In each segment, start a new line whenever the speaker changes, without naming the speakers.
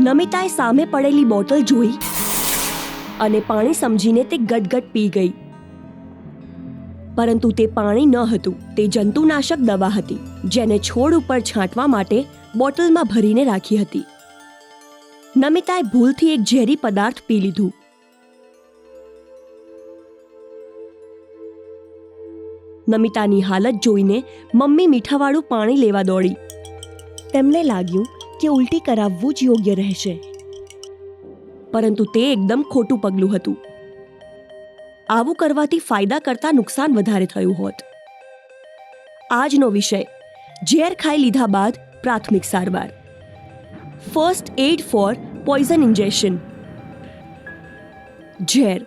નમિતાએ સામે પડેલી બોટલ જોઈ અને પાણી સમજીને તે ગટગટ પી ગઈ. પરંતુ તે પાણી ન હતું, તે જંતુનાશક દવા હતી, જેને છોડ ઉપર છાંટવા માટે બોટલમાં ભરીને રાખી હતી. નમિતાએ ભૂલથી એક ઝેરી પદાર્થ પી લીધું. નમિતાની હાલત જોઈને મમ્મી મીઠાવાળું પાણી લેવા દોડી. તેમને લાગ્યું કે ઉલટી કરાવવું જ યોગ્ય રહેશે. પરંતુ તે એકદમ ખોટું પગલું હતું. આવું કરવાથી ફાયદા કરતાં નુકસાન વધારે થયું હોત. આજનો વિષય, ઝેર ખાઈ લીધા બાદ પ્રાથમિક સારવાર. First aid for poison injection ઝેર,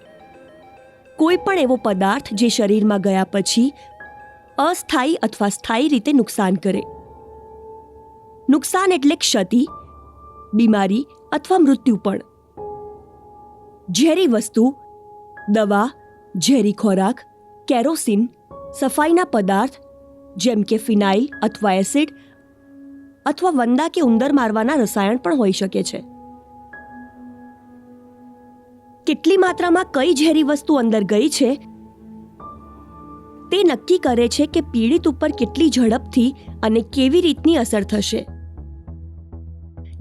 કોઈ પણ એવો પદાર્થ જે શરીરમાં ગયા પછી અસ્થાયી અથવા સ્થાયી રીતે નુકસાન કરે. નુકસાન એટલે ક્ષતિ, બીમારી અથવા મૃત્યુ પણ. ઝેરી વસ્તુ, દવા, ઝેરી ખોરાક, કેરોસીન, સફાઈના પદાર્થ, જેમ કે ફિનાઇલ અથવા એસિડ અથવા વંદા કે ઉંદર મારવાના રસાયણ પણ હોઈ શકે છે. કેટલી માત્રામાં કઈ ઝેરી વસ્તુ અંદર ગઈ છે? તે નક્કી કરે છે કે પીડિત ઉપર કેટલી ઝડપથી અને કેવી રીતની અસર થશે.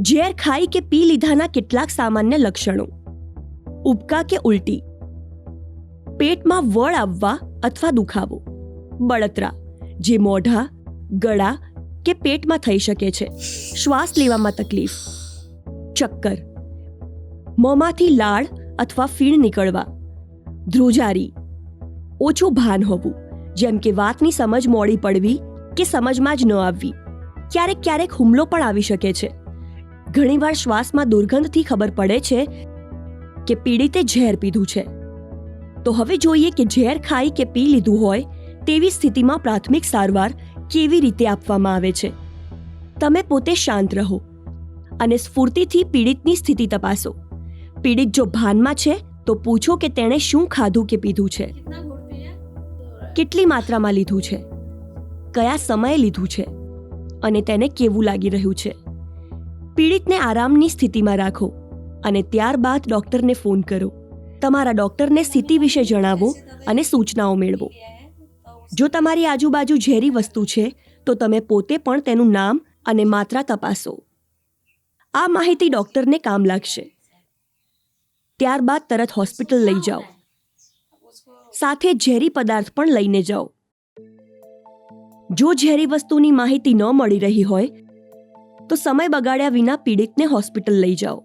ઝેર ખાઈ કે પી લીધાના કેટલાક સામાન્ય લક્ષણો. ઉબકા કે ઉલટી. પેટમાં વળ આવવા અથવા દુખાવો. બળતરા, જે મોઢા, ગળા કે પેટમાં થઈ શકે છે. શ્વાસ લેવામાં તકલીફ. ચક્કર. મોંમાંથી લાળ અથવા ફીણ નીકળવા. ધ્રુજારી. ઓછું ભાન હોવું, જેમ કે વાતની સમજ મોડી પડવી કે સમજમાં જ ન આવવી. ક્યારેક ક્યારેક હુમલો પણ આવી શકે છે. ઘણીવાર શ્વાસમાં દુર્ગંધથી ખબર પડે છે કે પીડિતે ઝેર પીધું છે. તો હવે જોઈએ કે ઝેર ખાઈ કે પી લીધું હોય તેવી સ્થિતિમાં પ્રાથમિક સારવાર કેવી રીતે આપવામાં આવે છે? તમે પોતે શાંત રહો અને સ્ફૂર્તિથી પીડિતની સ્થિતિ તપાસો. પીડિત જો ભાનમાં છે તો પૂછો કે તેણે શું ખાધું કે પીધું છે. કેટલી માત્રામાં લીધું છે? કયા સમયે લીધું છે? અને તેને કેવું લાગી રહ્યું છે? પીડિતને આરામની સ્થિતિમાં રાખો અને ત્યારબાદ ડૉક્ટરને ફોન કરો. તમારા ડૉક્ટરને સ્થિતિ વિશે જણાવો અને સૂચનાઓ મેળવો. જો તમારી આજુબાજુ ઝેરી વસ્તુ છે, તો તમે પોતે પણ તેનું નામ અને માત્રા તપાસો. આ માહિતી ડૉક્ટરને કામ લાગશે. ત્યારબાદ તરત હોસ્પિટલ લઈ જાઓ. સાથે ઝેરી પદાર્થ પણ લઈને જાઓ. જો ઝેરી વસ્તુની માહિતી ન મળી રહી હોય તો સમય બગાડ્યા વિના પીડિતને હોસ્પિટલ લઈ જાઓ.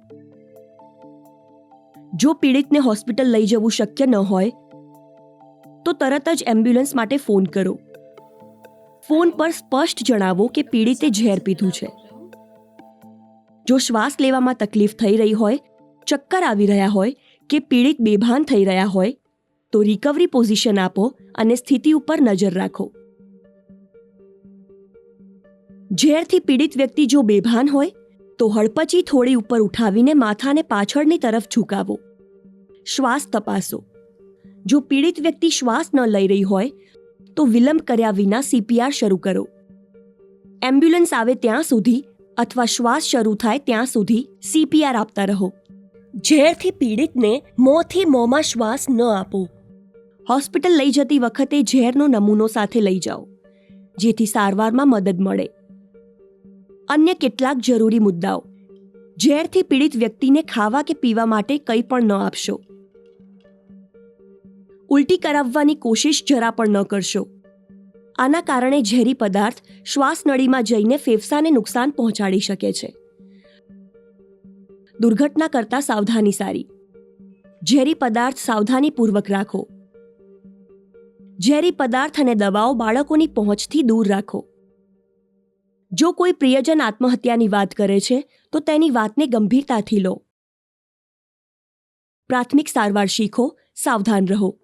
જો પીડિતને હોસ્પિટલ લઈ જવું શક્ય ન હોય, તો તરત જ એમ્બ્યુલન્સ માટે ફોન કરો. ફોન પર સ્પષ્ટ જણાવો કે પીડિતે ઝેર પીધું છે. જો શ્વાસ લેવામાં તકલીફ થઈ રહી હોય, ચક્કર આવી રહ્યા હોય કે પીડિત બેભાન થઈ રહ્યા હોય, તો રિકવરી પોઝિશન આપો અને સ્થિતિ ઉપર નજર રાખો. ઝેરથી પીડિત વ્યક્તિ જો બેભાન હોય, તો હળપચી થોડી ઉપર ઉઠાવીને માથાને પાછળની તરફ ઝુકાવો. શ્વાસ તપાસો. જો પીડિત વ્યક્તિ શ્વાસ ન લઈ રહી હોય, તો વિલંબ કર્યા વિના સીપીઆર શરૂ કરો. એમ્બ્યુલન્સ આવે ત્યાં સુધી અથવા શ્વાસ શરૂ થાય ત્યાં સુધી સીપીઆર આપતા રહો. ઝેરથી પીડિતને મોંથી મોંમાં શ્વાસ ન આપો. હોસ્પિટલ લઈ જતી વખતે ઝેરનો નમૂનો સાથે લઈ જાઓ, જેથી સારવારમાં મદદ મળે. અન્ય કેટલાક જરૂરી મુદ્દાઓ. ઝેરથી પીડિત વ્યક્તિને ખાવા કે પીવા માટે કંઈ પણ ન આપશો. ઉલટી કરાવવાની કોશિશ જરા પણ ન કરશો. આના કારણે ઝેરી પદાર્થ શ્વાસનળીમાં જઈને ફેફસાને નુકસાન પહોંચાડી શકે છે. દુર્ઘટના કરતા સાવધાની સારી. ઝેરી પદાર્થ સાવધાનીપૂર્વક રાખો. ઝેરી પદાર્થ અને દવાઓ બાળકોની પહોંચથી દૂર રાખો. જો કોઈ પ્રિયજન આત્મહત્યાની વાત કરે છે, તો તેની વાતને ગંભીરતાથી લો. પ્રાથમિક સારવાર શીખો, સાવધાન રહો.